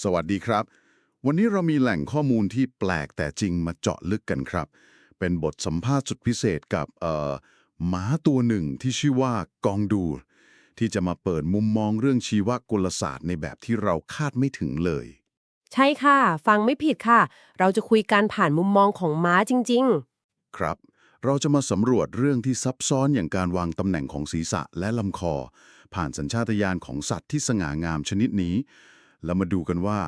สวัสดีครับ วันนี้เรามีแหล่งข้อมูลที่แปลกแต่จริงมาเจาะลึกกันครับ เป็นบทสัมภาษณ์สุดพิเศษกับเอ่อหมาตัวหนึ่งที่ชื่อว่ากองดู ที่จะมาเปิดมุมมองเรื่องชีวกลศาสตร์ในแบบที่เราคาดไม่ถึงเลย ใช่ค่ะ ฟังไม่ผิดค่ะ เราจะคุยการผ่านมุมมองของม้าจริง ครับ เราจะมาสำรวจเรื่องที่ซับซ้อนอย่างการวางตำแหน่งของศีรษะและลำคอ ผ่านสัญชาตญาณของสัตว์ที่สง่างามชนิดนี้ แล้วมาดูกันว่า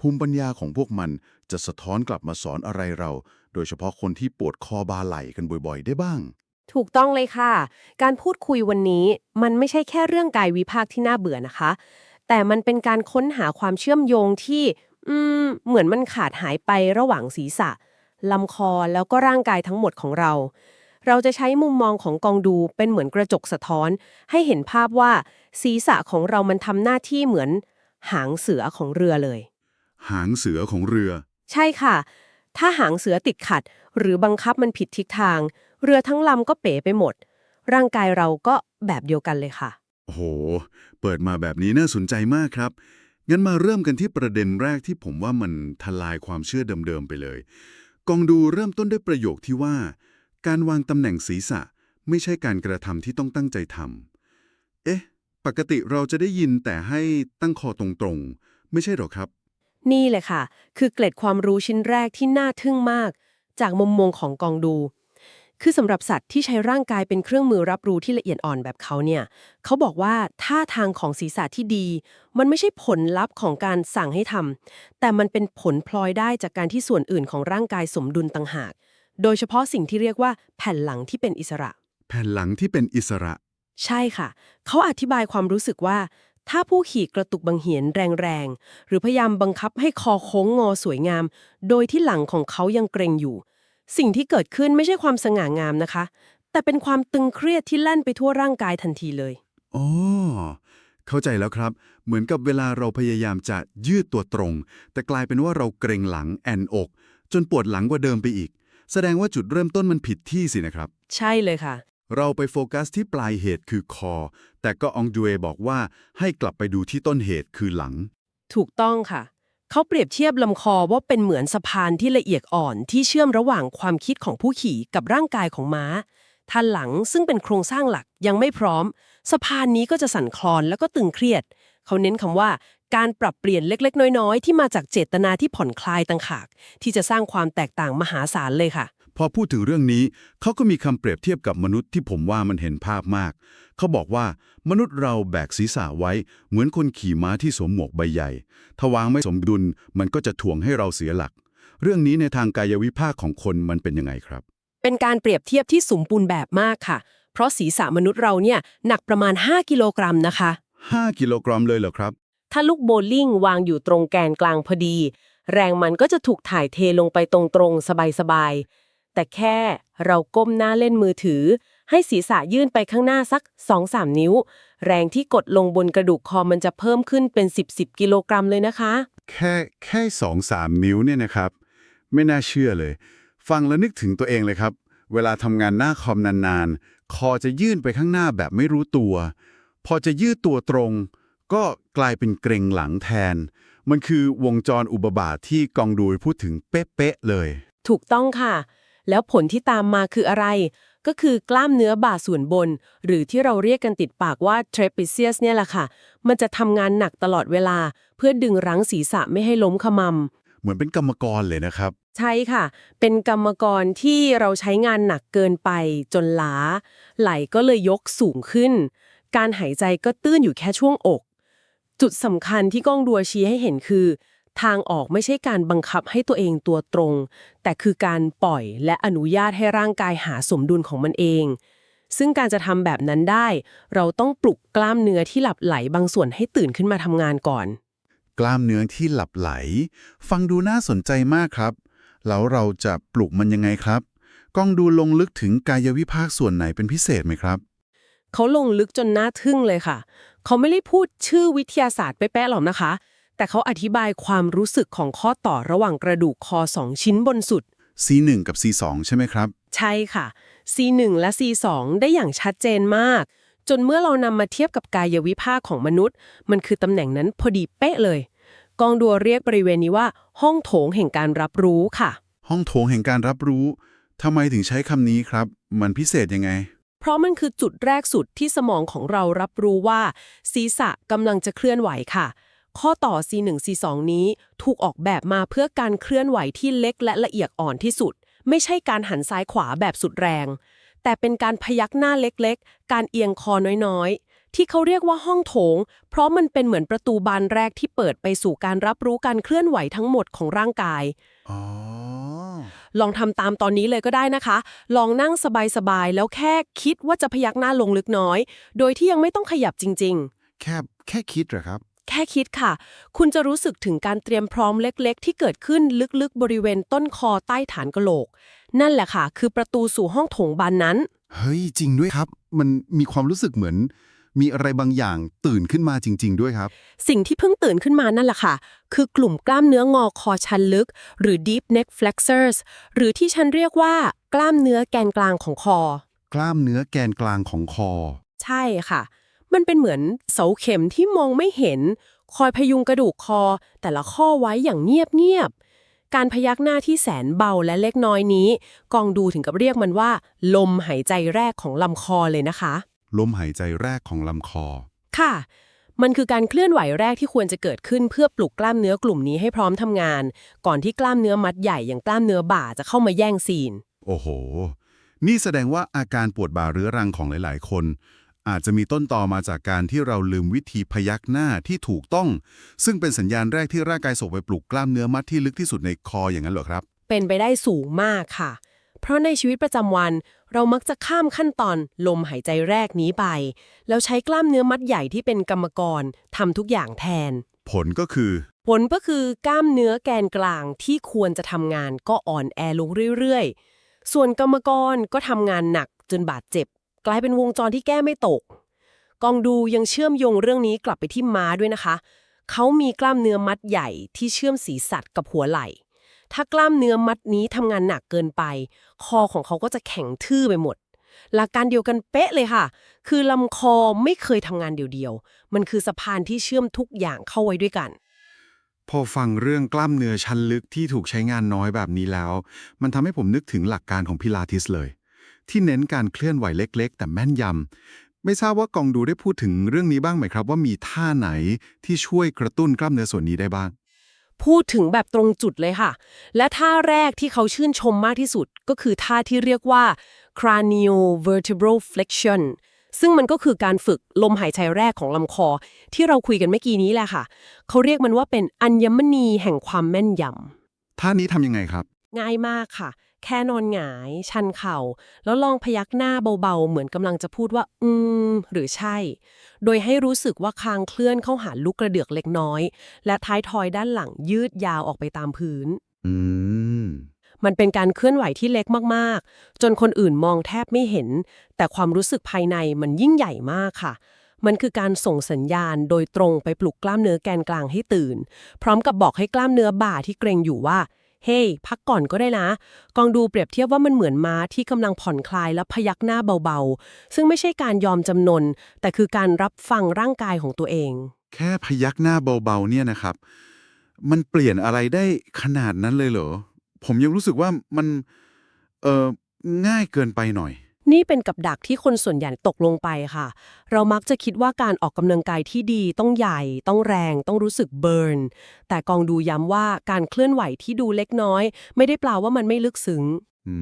ภูมิปัญญาของพวกมันจะสะท้อนกลับมาสอนอะไรเรา โดยเฉพาะคนที่ปวดคอบาไหล่กันบ่อยๆ ได้บ้าง ถูกต้องเลยค่ะ การพูดคุยวันนี้มันไม่ใช่แค่เรื่องกายวิภาคที่น่าเบื่อนะคะ แต่มันเป็นการค้นหาความเชื่อมโยงที่อืมเหมือนมันขาดหายไประหว่างศีรษะลำคอแล้วก็ร่างกายทั้งหมดของเรา เราจะใช้มุมมองของกองดูเป็นเหมือนกระจกสะท้อน ให้เห็นภาพว่าศีรษะของเรามันทำหน้าที่เหมือน หางเสือของเรือเลย หางเสือของเรือ ใช่ค่ะ ถ้าหางเสือติดขัด หรือบังคับมันผิดทิศทาง เรือทั้งลำก็เป๋ไปหมด ร่างกายเราก็แบบเดียวกันเลยค่ะ โอ้โห เปิดมาแบบนี้น่าสนใจมากครับ งั้นมาเริ่มกันที่ประเด็นแรกที่ผมว่ามันทลายความเชื่อเดิมๆไปเลย กองดูเริ่มต้นด้วยประโยคที่ว่า การวางตำแหน่งศีรษะ ไม่ใช่การกระทำที่ต้องตั้งใจทำเอ๊ะ ปกติเราจะได้ยินแต่ให้ตั้งคอตรงๆ ไม่ใช่หรอครับ นี่เลยค่ะ คือเกล็ดความรู้ชิ้นแรกที่น่าทึ่งมาก จากมุมมองของกองดู คือสำหรับสัตว์ที่ใช้ร่างกายเป็นเครื่องมือรับรู้ที่ละเอียดอ่อนแบบเขาเนี่ยเขาบอกว่าท่าทางของศีรษะที่ดี มันไม่ใช่ผลลัพธ์ของการสั่งให้ทำแต่มันเป็นผลพลอยได้จากการที่ส่วนอื่นของร่างกายสมดุลต่างหาก โดยเฉพาะสิ่งที่เรียกว่าแผ่นหลังที่เป็นอิสระ แผ่นหลังที่เป็นอิสระ ใช่ค่ะ เขาอธิบายความรู้สึกว่า ถ้าผู้ขี่กระตุกบังเหียนแรงๆ หรือพยายามบังคับให้คอโค้งงอสวยงาม โดยที่หลังของเขายังเกรงอยู่ สิ่งที่เกิดขึ้นไม่ใช่ความสง่างามนะคะ แต่เป็นความตึงเครียดที่แล่นไปทั่วร่างกายทันทีเลยอ๋อเข้าใจแล้วครับ เหมือนกับเวลาเราพยายามจะยืดตัวตรง แต่กลายเป็นว่าเราเกรงหลังแอนอก จนปวดหลังกว่าเดิมไปอีก แสดงว่าจุดเริ่มต้นมันผิดที่สินะครับ ใช่เลยค่ะ เราไปโฟกัสที่ปลายเหตุคือคอ แต่ก็องดูเอบอกว่าให้กลับไปดูที่ต้นเหตุคือหลัง ถูกต้องค่ะ เขาเปรียบเทียบลำคอว่าเป็นเหมือนสะพานที่ละเอียดอ่อนที่เชื่อมระหว่างความคิดของผู้ขี่กับร่างกายของม้าท่านหลังซึ่งเป็นโครงสร้างหลักยังไม่พร้อม สะพานนี้ก็จะสั่นคลอนแล้วก็ตึงเครียด เขาเน้นคำว่าการปรับเปลี่ยนเล็ก ๆ น้อย ๆ ที่มาจากเจตนาที่ผ่อนคลายต่างหาก ที่จะสร้างความแตกต่างมหาศาลเลยค่ะ พอพูดถึงเรื่องนี้เขาก็มีคำเปรียบเทียบกับมนุษย์ที่ผมว่ามันเห็นภาพมาก เขาบอกว่ามนุษย์เราแบกศีรษะไว้ เหมือนคนขี่ม้าที่สวมหมวกใบใหญ่ถ้าวางไม่สมดุลมันก็จะถ่วงให้เราเสียหลัก เรื่องนี้ในทางกายวิภาคของคนมันเป็นยังไงครับ เป็นการเปรียบเทียบที่สมบูรณ์แบบมากค่ะ เพราะศีรษะมนุษย์เราเนี่ยหนักประมาณ 5 กิโลกรัมนะคะ 5 กิโลกรัมเลยเหรอครับ ถ้าลูกโบว์ลิ่งวางอยู่ตรงแกนกลางพอดี แรงมันก็จะถูกถ่ายเทลงไปตรงๆสบายๆ แต่แค่เราก้มหน้าเล่นมือถือ ให้ศีรษะยื่นไปข้างหน้าสัก 2-3 นิ้ว แรงที่กดลงบนกระดูกคอมันจะเพิ่มขึ้นเป็น 10-10 กิโลกรัมเลยนะคะ แค่แค่สองสามนิ้วเนี่ยนะครับ ไม่น่าเชื่อเลย ฟังแล้วนึกถึงตัวเองเลยครับ เวลาทำงานหน้าคอมนานๆ คอจะยื่นไปข้างหน้าแบบไม่รู้ตัว พอจะยืดตัวตรง ก็กลายเป็นเกรงหลังแทน มันคือวงจรอุบาบาทที่กองดูพูดถึงเป๊ะๆเลย ถูกต้องค่ะ แล้วผลที่ตามมาคืออะไร ก็คือกล้ามเนื้อบ่าส่วนบน หรือที่เราเรียกกันติดปากว่า trapezius เนี่ยแหละค่ะ มันจะทำงานหนักตลอดเวลา เพื่อดึงรั้งศีรษะไม่ให้ล้มขมำเหมือนเป็นกรรมกรเลยนะครับ ใช่ค่ะ เป็นกรรมกรที่เราใช้งานหนักเกินไปจนล้า ไหล่ก็เลยยกสูงขึ้น การหายใจก็ตื้นอยู่แค่ช่วงอก จุดสำคัญที่ก้องดัวชี้ให้เห็นคือ ทางออกไม่ใช่การบังคับให้ตัวเองตัวตรง แต่คือการปล่อยและอนุญาตให้ร่างกายหาสมดุลของมันเอง ซึ่งการจะทำแบบนั้นได้ เราต้องปลุกกล้ามเนื้อที่หลับไหลบางส่วนให้ตื่นขึ้นมาทำงานก่อน กล้ามเนื้อที่หลับไหล ฟังดูน่าสนใจมากครับ แล้วเราจะปลุกมันยังไงครับกล้องดูลงลึกถึงกายวิภาคส่วนไหนเป็นพิเศษไหมครับเขาลงลึกจนน่าทึ่งเลยค่ะ เขาไม่ได้พูดชื่อวิทยาศาสตร์เป๊ะๆหรอกนะคะ แต่เขาอธิบายความรู้สึกของข้อต่อระหว่างกระดูกคอสองชิ้นบนสุด C1 กับ C2 ใช่ไหมครับ ใช่ค่ะ C1 และ C2 ได้อย่างชัดเจนมาก จนเมื่อเรานำมาเทียบกับกายวิภาคของมนุษย์ มันคือตำแหน่งนั้นพอดีเป๊ะเลย กองดัวเรียกบริเวณนี้ว่า ห้องโถงแห่งการรับรู้ค่ะ ห้องโถงแห่งการรับรู้ทำไมถึงใช้คำนี้ครับ มันพิเศษยังไง เพราะมันคือจุดแรกสุดที่สมองของเรารับรู้ว่า ศีรษะกำลังจะเคลื่อนไหวค่ะ ข้อต่อ C1 C2 นี้ถูกออกแบบมาเพื่อการเคลื่อนไหวที่เล็กและละเอียดอ่อนที่สุด ไม่ใช่การหันซ้ายขวาแบบสุดแรง แต่เป็นการพยักหน้าเล็กๆ การเอียงคอน้อยๆ ที่เขาเรียกว่าห้องโถง เพราะมันเป็นเหมือนประตูบานแรกที่เปิดไปสู่การรับรู้การเคลื่อนไหวทั้งหมดของร่างกายอ๋อลองทำตามตอนนี้เลยก็ได้นะคะ ลองนั่งสบายๆ แล้วแค่คิดว่าจะพยักหน้าลงลึกน้อย โดยที่ยังไม่ต้องขยับจริงแค่แค่คิดเหรอครับๆ แค่คิดค่ะ คุณจะรู้สึกถึงการเตรียมพร้อมเล็กๆ ที่เกิดขึ้นลึกๆ บริเวณต้นคอใต้ฐานกะโหลก นั่นแหละค่ะ คือประตูสู่ห้องโถงบานนั้น เฮ้ย จริงด้วยครับ มันมีความรู้สึกเหมือน มีอะไรบางอย่างตื่นขึ้นมาจริง ๆ ด้วยครับ สิ่งที่เพิ่งตื่นขึ้นมานั่นแหละค่ะ คือกลุ่มกล้ามเนื้องอคอชันลึก หรือ deep neck flexors หรือที่ฉันเรียกว่ากล้ามเนื้อแกนกลางของคอ กล้ามเนื้อแกนกลางของคอ ใช่ค่ะ มันเป็นเหมือนเสาเข็มที่มองไม่เห็น คอยพยุงกระดูกคอ แต่ละข้อไว้อย่างเงียบๆ การพยักหน้าที่แสนเบาและเล็กน้อยนี้ กองดูถึงกับเรียกมันว่า ลมหายใจแรกของลำคอเลยนะคะ ลมหายใจแรกของลำคอ ค่ะ มันคือการเคลื่อนไหวแรกที่ควรจะเกิดขึ้นเพื่อปลุกกล้ามเนื้อกลุ่มนี้ให้พร้อมทำงาน ก่อนที่กล้ามเนื้อมัดใหญ่อย่างกล้ามเนื้อบ่าจะเข้ามาแย่งซีน โอ้โห นี่แสดงว่าอาการปวดบ่าเรื้อรังของหลาย ๆ คน อาจจะมีต้นตอมาจากการที่เราลืมวิธีพยักหน้าที่ถูกต้อง ซึ่งเป็นสัญญาณแรกที่ร่างกายส่งไปปลุกกล้ามเนื้อมัดที่ลึกที่สุดในคออย่างนั้นเหรอครับ เป็นไปได้สูงมากค่ะ เพราะในชีวิตประจำวันเรามักจะข้ามขั้นตอนลมหายใจแรกนี้ไป แล้วใช้กล้ามเนื้อมัดใหญ่ที่เป็นกรรมกรทำทุกอย่างแทน ผลก็คือ ผลก็คือกล้ามเนื้อแกนกลางที่ควรจะทำงานก็อ่อนแอลงเรื่อยๆ ส่วนกรรมกรก็ทำงานหนักจนบาดเจ็บ กลายเป็นวงจรที่แก้ไม่ตก กองดูยังเชื่อมโยงเรื่องนี้กลับไปที่ม้าด้วยนะคะ เขามีกล้ามเนื้อมัดใหญ่ที่เชื่อมศีรษะกับหัวไหล่ ถ้ากล้ามเนื้อมัดนี้ทำงานหนักเกินไป คอของเขาก็จะแข็งทื่อไปหมด หลักการเดียวกันเป๊ะเลยค่ะ คือลำคอไม่เคยทำงานเดียวๆ มันคือสะพานที่เชื่อมทุกอย่างเข้าไว้ด้วยกันพอฟังเรื่องกล้ามเนื้อชั้นลึกที่ถูกใช้งานน้อยแบบนี้แล้ว มันทำให้ผมนึกถึงหลักการของพิลาทิสเลย ที่เน้นการเคลื่อนไหวเล็ก ๆ แต่แม่นยำไม่ทราบว่ากองดูได้พูดถึงเรื่องนี้บ้างไหมครับ ว่ามีท่าไหนที่ช่วยกระตุ้นกล้ามเนื้อส่วนนี้ได้บ้าง พูดถึงแบบตรงจุดเลยค่ะ และท่าแรกที่เขาชื่นชมมากที่สุดก็คือท่าที่เรียกว่า craniovertebral flexion ซึ่งมันก็คือการฝึกลมหายใจแรกของลำคอ ที่เราคุยกันเมื่อกี้นี้แหละค่ะ เขาเรียกมันว่าเป็นอัญมณีแห่งความแม่นยำท่านี้ทำยังไงครับ ง่ายมากค่ะ แค่นอนหงาย ชันเข่า แล้วลองพยักหน้าเบาๆ เหมือนกำลังจะพูดว่า อืม หรือใช่ โดยให้รู้สึกว่าคางเคลื่อนเข้าหาลูกกระเดือกเล็กน้อย และท้ายทอยด้านหลังยืดยาวออกไปตามพื้น อืม มันเป็นการเคลื่อนไหวที่เล็กมากๆ จนคนอื่นมองแทบไม่เห็น แต่ความรู้สึกภายในมันยิ่งใหญ่มากค่ะมันคือการส่งสัญญาณโดยตรงไปปลุกกล้ามเนื้อแกนกลางให้ตื่น พร้อมกับบอกให้กล้ามเนื้อบ่าที่เกรงอยู่ว่า เฮ้ hey, พักก่อนก็ได้นะ กองดูเปรียบเทียบว่ามันเหมือนม้าที่กำลังผ่อนคลายและพยักหน้าเบาๆ ซึ่งไม่ใช่การยอมจำนน แต่คือการรับฟังร่างกายของตัวเอง แค่พยักหน้าเบาๆเนี่ยนะครับ มันเปลี่ยนอะไรได้ขนาดนั้นเลยเหรอ ผมยังรู้สึกว่ามันเออง่ายเกินไปหน่อย นี่เป็นกับดักที่คนส่วนใหญ่ตกลงไปค่ะ เรามักจะคิดว่าการออกกำลังกายที่ดีต้องใหญ่ ต้องแรง ต้องรู้สึกเบิร์น แต่กองดูย้ำว่าการเคลื่อนไหวที่ดูเล็กน้อย ไม่ได้แปลว่ามันไม่ลึกซึ้งอื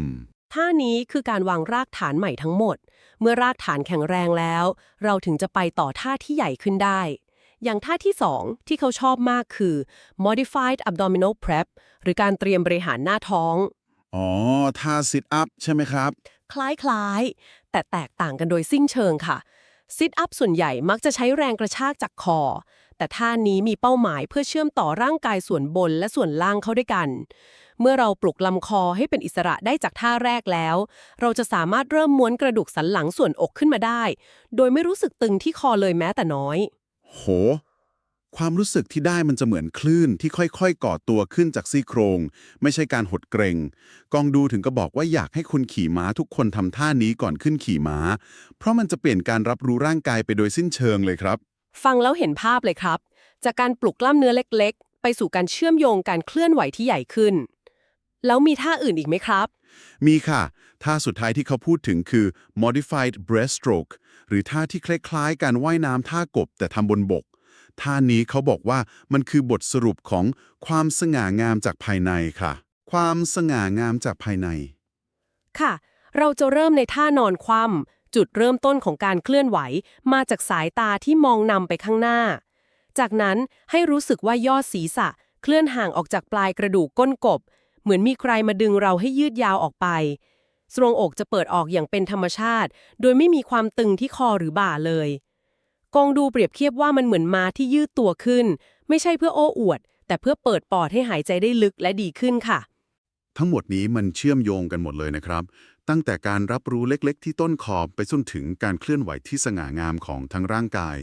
มท่านี้คือการวางรากฐานใหม่ทั้งหมด เมื่อรากฐานแข็งแรงแล้ว เราถึงจะไปต่อท่าที่ใหญ่ขึ้นได้ อย่างท่าที่ 2 ที่เขาชอบมากคือ modified abdominal prep หรือการเตรียมบริหารหน้าท้อง อ๋อ ท่า sit up ใช่ไหมครับ คล้ายๆ แต่แตกต่างกันโดยสิ้นเชิงค่ะซิทอัพส่วนใหญ่มักจะใช้แรงกระชากจากคอ แต่ท่านี้มีเป้าหมายเพื่อเชื่อมต่อร่างกายส่วนบนและส่วนล่างเข้าด้วยกัน เมื่อเราปลุกลำคอให้เป็นอิสระได้จากท่าแรกแล้ว เราจะสามารถเริ่มม้วนกระดูกสันหลังส่วนอกขึ้นมาได้ โดยไม่รู้สึกตึงที่คอเลยแม้แต่น้อย โห ความรู้สึกที่ได้มันจะเหมือนคลื่นที่ค่อยๆ ก่อตัวขึ้นจากซี่โครง ไม่ใช่การหดเกรง กองดูถึงก็บอกว่าอยากให้คนขี่ม้าทุกคนทำท่านี้ก่อนขึ้นขี่ม้า เพราะมันจะเปลี่ยนการรับรู้ร่างกายไปโดยสิ้นเชิงเลยครับ ฟังแล้วเห็นภาพเลยครับ จากการปลุกกล้ามเนื้อเล็กๆ ไปสู่การเชื่อมโยงการเคลื่อนไหวที่ใหญ่ขึ้น แล้วมีท่าอื่นอีกไหมครับ มีค่ะ ท่าสุดท้ายที่เขาพูดถึงคือ modified breaststroke หรือท่าที่คล้ายๆ การว่ายน้ำท่ากบแต่ทำบนบก ท่านี้เขาบอกว่ามันคือบทสรุปของความสง่างามจากภายในค่ะ ความสง่างามจากภายใน ค่ะ เราจะเริ่มในท่านอนคว่ำจุดเริ่มต้นของการเคลื่อนไหว มาจากสายตาที่มองนำไปข้างหน้า จากนั้นให้รู้สึกว่ายอดศีรษะ เคลื่อนห่างออกจากปลายกระดูกก้นกบ เหมือนมีใครมาดึงเราให้ยืดยาวออกไปทรวงอกจะเปิดออกอย่างเป็นธรรมชาติ โดยไม่มีความตึงที่คอหรือบ่าเลย กองดูเปรียบเทียบว่ามันเหมือนม้าที่ยืดตัวขึ้น ไม่ใช่เพื่อโอ้อวด แต่เพื่อเปิดปอดให้หายใจได้ลึกและดีขึ้นค่ะ ทั้งหมดนี้มันเชื่อมโยงกันหมดเลยนะครับ ตั้งแต่การรับรู้เล็กๆ ที่ต้นคอบไปจนถึงการเคลื่อนไหวที่สง่างามของทั้งร่างกาย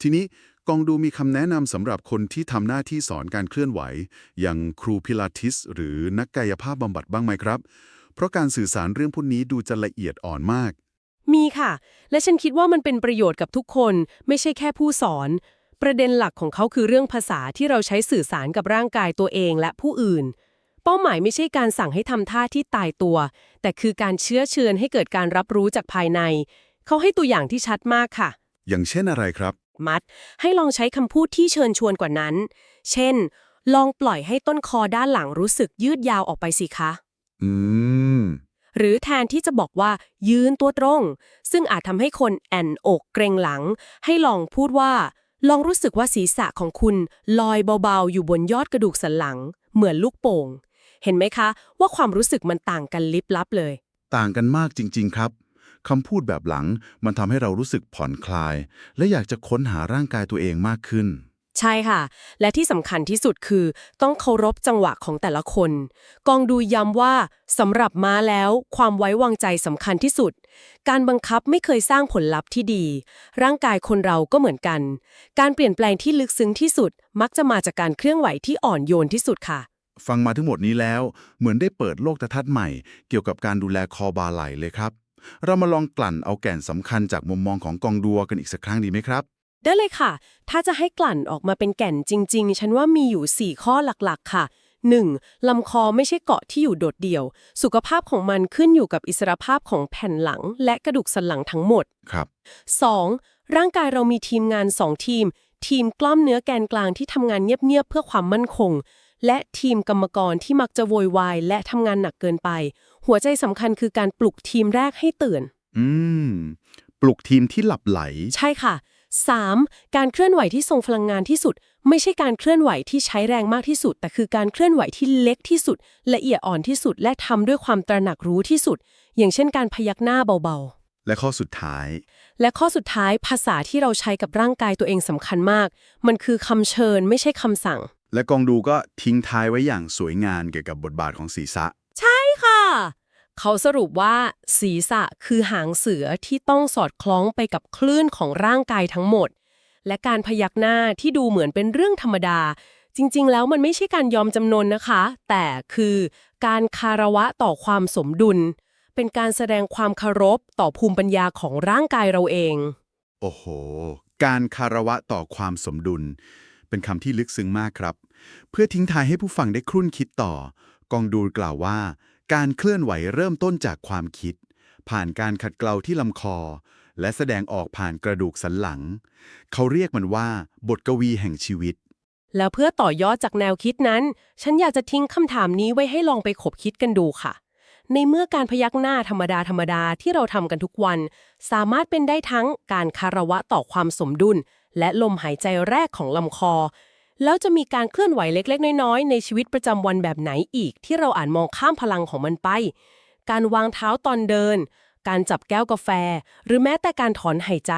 ทีนี้กองดูมีคำแนะนำสำหรับคนที่ทำหน้าที่สอนการเคลื่อนไหว อย่างครูพิลาทิส หรือนักกายภาพบำบัดบ้างไหมครับ เพราะการสื่อสารเรื่องพวกนี้ดูจะละเอียดอ่อนมาก มีค่ะ และฉันคิดว่ามันเป็นประโยชน์กับทุกคน ไม่ใช่แค่ผู้สอน ประเด็นหลักของเขาคือเรื่องภาษาที่เราใช้สื่อสารกับร่างกายตัวเองและผู้อื่น เป้าหมายไม่ใช่การสั่งให้ทำท่าที่ตายตัว แต่คือการเชื้อเชิญให้เกิดการรับรู้จากภายใน เขาให้ตัวอย่างที่ชัดมากค่ะ อย่างเช่นอะไรครับ มัด ให้ลองใช้คำพูดที่เชิญชวนกว่านั้น เช่น ลองปล่อยให้ต้นคอด้านหลังรู้สึกยืดยาวออกไปสิคะ อืม หรือแทนที่จะบอกว่ายืนตัวตรง ซึ่งอาจทำให้คนแอนอกเกรงหลัง ให้ลองพูดว่า ลองรู้สึกว่าศีรษะของคุณลอยเบาๆ อยู่บนยอดกระดูกสันหลัง เหมือนลูกโป่ง เห็นไหมคะ ว่าความรู้สึกมันต่างกันลิบลับเลย ต่างกันมากจริง ๆ ครับคำพูดแบบหลังมันทำให้เรารู้สึกผ่อนคลาย และอยากจะค้นหาร่างกายตัวเองมากขึ้น ใช่ค่ะ และที่สำคัญที่สุดคือ ต้องเคารพจังหวะของแต่ละคน กองดูย้ำว่าสำหรับม้าแล้ว ความไว้วางใจสำคัญที่สุด การบังคับไม่เคยสร้างผลลัพธ์ที่ดี ร่างกายคนเราก็เหมือนกัน การเปลี่ยนแปลงที่ลึกซึ้งที่สุด มักจะมาจากการเคลื่อนไหวที่อ่อนโยนที่สุดค่ะ ฟังมาทั้งหมดนี้แล้ว เหมือนได้เปิดโลกทัศน์ใหม่ เกี่ยวกับการดูแลคอบาไหลเลยครับ เรามาลองกลั่นเอาแก่นสำคัญจากมุมมองของกองดัวกันอีกสักครั้งดีไหมครับ ได้เลยค่ะ ถ้าจะให้กลั่นออกมาเป็นแก่นจริง ๆ ฉันว่ามีอยู่ 4 ข้อหลักๆ ค่ะ 1. ลำคอไม่ใช่เกาะที่อยู่โดดเดี่ยว สุขภาพของมันขึ้นอยู่กับอิสรภาพของแผ่นหลัง และกระดูกสันหลังทั้งหมดครับ 2. ร่างกายเรามีทีมงาน 2 ทีม ทีมกล้ามเนื้อแกนกลางที่ทำงานเงียบๆเพื่อความมั่นคง และทีมกรรมกรที่มักจะโวยวายและทำงานหนักเกินไป หัวใจสำคัญคือการปลุกทีมแรกให้ตื่น อืม ปลุกทีมที่หลับไหล ใช่ค่ะ 3. การเคลื่อนไหวที่ทรงพลังงานที่สุด ไม่ใช่การเคลื่อนไหวที่ใช้แรงมากที่สุด แต่คือการเคลื่อนไหวที่เล็กที่สุด ละเอียดอ่อนที่สุด และทำด้วยความตระหนักรู้ที่สุด อย่างเช่นการพยักหน้าเบาและข้อสุดท้ายๆและข้อสุดท้ายภาษาที่เราใช้กับร่างกายตัวเองสำคัญมาก มันคือคำเชิญไม่ใช่คำสั่ง และกองดูก็ทิ้งท้ายไว้อย่างสวยงามเกี่ยวกับบทบาทของศีรษะ ใช่ค่ะ เขาสรุปว่าศีรษะคือหางเสือที่ต้องสอดคล้องไปกับคลื่นของร่างกายทั้งหมด และการพยักหน้าที่ดูเหมือนเป็นเรื่องธรรมดา จริง ๆ แล้วมันไม่ใช่การยอมจำนนนะคะ แต่คือการคารวะต่อความสมดุล เป็นการแสดงความเคารพต่อภูมิปัญญาของร่างกายเราเอง โอ้โห การคารวะต่อความสมดุล เป็นคำที่ลึกซึ้งมากครับ เพื่อทิ้งท้ายให้ผู้ฟังได้ครุ่นคิดต่อกองดูกล่าวว่า การเคลื่อนไหวเริ่มต้นจากความคิด ผ่านการขัดเกลาที่ลำคอ และแสดงออกผ่านกระดูกสันหลัง เขาเรียกมันว่า บทกวีแห่งชีวิต แล้วเพื่อต่อยอดจากแนวคิดนั้น ฉันอยากจะทิ้งคำถามนี้ไว้ให้ลองไปขบคิดกันดูค่ะ ในเมื่อการพยักหน้าธรรมดาธรรมดาที่เราทำกันทุกวัน สามารถเป็นได้ทั้งการคารวะต่อความสมดุล และลมหายใจแรกของลำคอ แล้วจะมีการเคลื่อนไหวเล็กๆ น้อยๆ ในชีวิตประจำวันแบบไหนอีก ที่เราอ่านมองข้ามพลังของมันไป การวางเท้าตอนเดิน การจับแก้วกาแฟ หรือแม้แต่การถอนหายใจ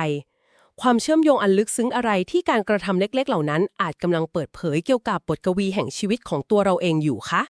ความเชื่อมโยงอันลึกซึ้งอะไรที่การกระทำเล็ก ๆ เหล่านั้นอาจกำลังเปิดเผยเกี่ยวกับบทกวีแห่งชีวิตของตัวเราเองอยู่คะ